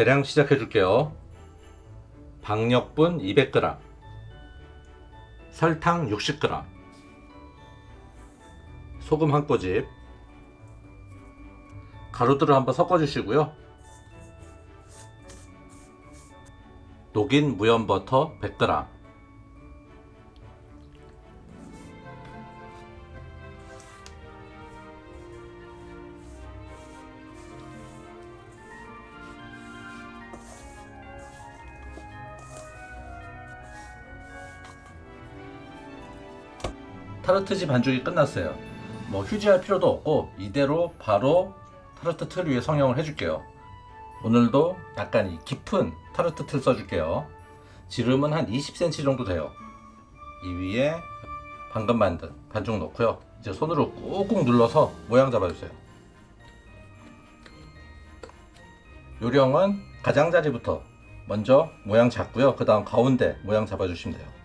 계량 시작해 줄게요. 박력분 200g, 설탕 60g, 소금 한 꼬집, 가루들을 한번 섞어 주시고요. 녹인 무염 버터 100g, 타르트지 반죽이 끝났어요. 뭐 휴지할 필요도 없고 이대로 바로 타르트 틀 위에 성형을 해줄게요. 오늘도 약간 이 깊은 타르트 틀 써줄게요. 지름은 한 20cm 정도 돼요. 이 위에 방금 만든 반죽 넣고요. 이제 손으로 꾹꾹 눌러서 모양 잡아주세요. 요령은 가장자리부터 먼저 모양 잡고요. 그 다음 가운데 모양 잡아주시면 돼요.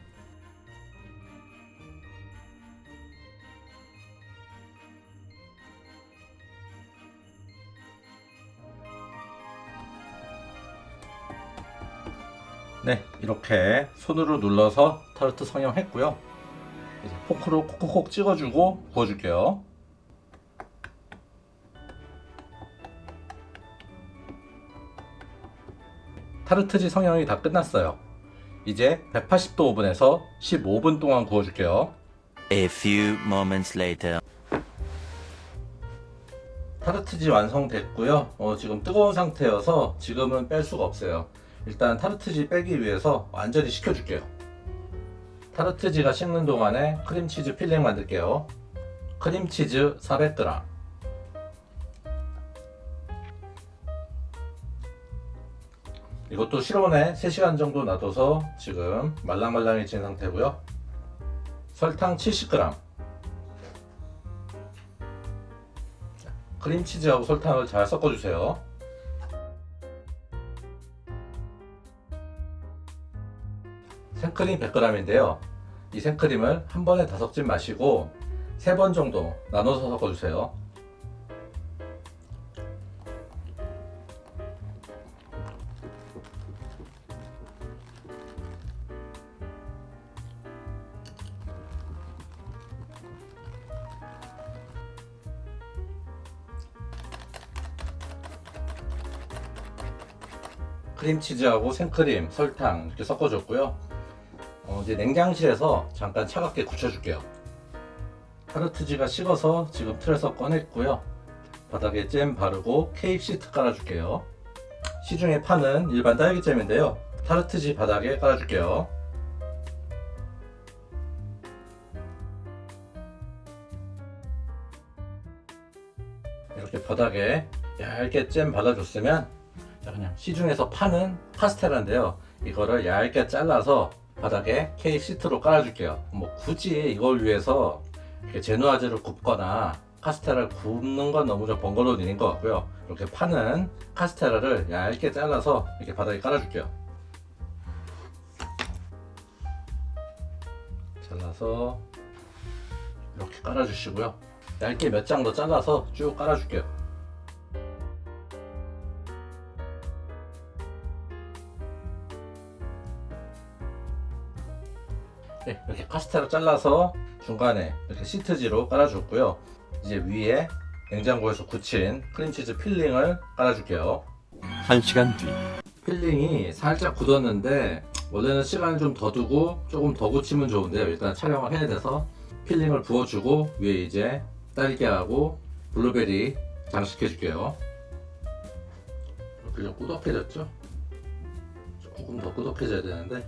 네, 이렇게 손으로 눌러서 타르트 성형했고요. 이제 포크로 콕콕콕 찍어주고 구워줄게요. 타르트지 성형이 다 끝났어요. 이제 180도 오븐에서 15분 동안 구워줄게요. A few moments later. 타르트지 완성됐고요. 어, 지금 뜨거운 상태여서 지금은 뺄 수가 없어요. 일단 타르트지 빼기 위해서 완전히 식혀줄게요. 타르트지가 식는 동안에 크림치즈 필링 만들게요. 크림치즈 400g. 이것도 실온에 3시간 정도 놔둬서 지금 말랑말랑해진 상태고요. 설탕 70g. 크림치즈하고 설탕을 잘 섞어주세요. 생크림 100g인데요. 이 생크림을 한 번에 다 섞지 마시고 세 번 정도 나눠서 섞어주세요. 크림치즈하고 생크림, 설탕 이렇게 섞어줬고요. 어, 이제 냉장실에서 잠깐 차갑게 굳혀줄게요. 타르트지가 식어서 지금 틀에서 꺼냈고요. 바닥에 잼 바르고 케이크 시트 깔아줄게요. 시중에 파는 일반 딸기잼인데요. 타르트지 바닥에 깔아줄게요. 이렇게 바닥에 얇게 잼 발라줬으면 자, 그냥 시중에서 파는 카스테라인데요. 이거를 얇게 잘라서 바닥에 케이크 시트로 깔아줄게요. 뭐 굳이 이걸 위해서 이렇게 제누아즈를 굽거나 카스테라를 굽는 건 너무 좀 번거로운 일인 것 같고요. 이렇게 파는 카스테라를 얇게 잘라서 이렇게 바닥에 깔아줄게요. 잘라서 이렇게 깔아주시고요. 얇게 몇 장 더 잘라서 쭉 깔아줄게요. 네, 이렇게 카스테라 잘라서 중간에 이렇게 시트지로 깔아줬고요. 이제 위에 냉장고에서 굳힌 크림치즈 필링을 깔아줄게요. 한 시간 뒤. 필링이 살짝 굳었는데 원래는 시간을 좀 더 두고 조금 더 굳히면 좋은데요. 일단 촬영을 해야 돼서 필링을 부어주고 위에 이제 딸기하고 블루베리 장식해줄게요. 이렇게 좀 꾸덕해졌죠? 조금 더 꾸덕해져야 되는데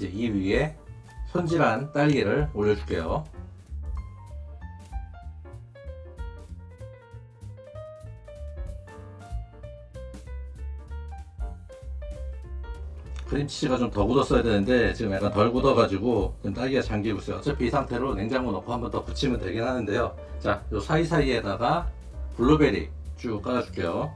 이제 이 위에 손질한 딸기를 올려줄게요. 크림치즈가 좀 더 굳었어야 되는데 지금 약간 덜 굳어가지고 지금 딸기가 잠기고 있어요. 어차피 이 상태로 냉장고 넣고 한 번더 굳히면 되긴 하는데요. 자, 요 사이사이에다가 블루베리 쭉 깔아줄게요.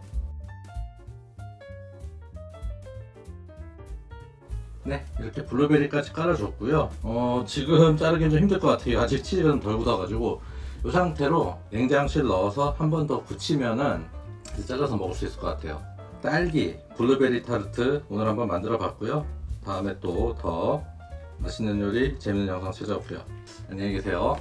네, 이렇게 블루베리까지 깔아줬고요. 어, 지금 자르기는 좀 힘들 것 같아요. 아직 치즈가 좀 덜 굳어가지고 이 상태로 냉장실 넣어서 한 번 더 굳히면은 잘라서 먹을 수 있을 것 같아요. 딸기 블루베리 타르트 오늘 한번 만들어 봤고요. 다음에 또 더 맛있는 요리, 재밌는 영상 찾아올게요. 안녕히 계세요.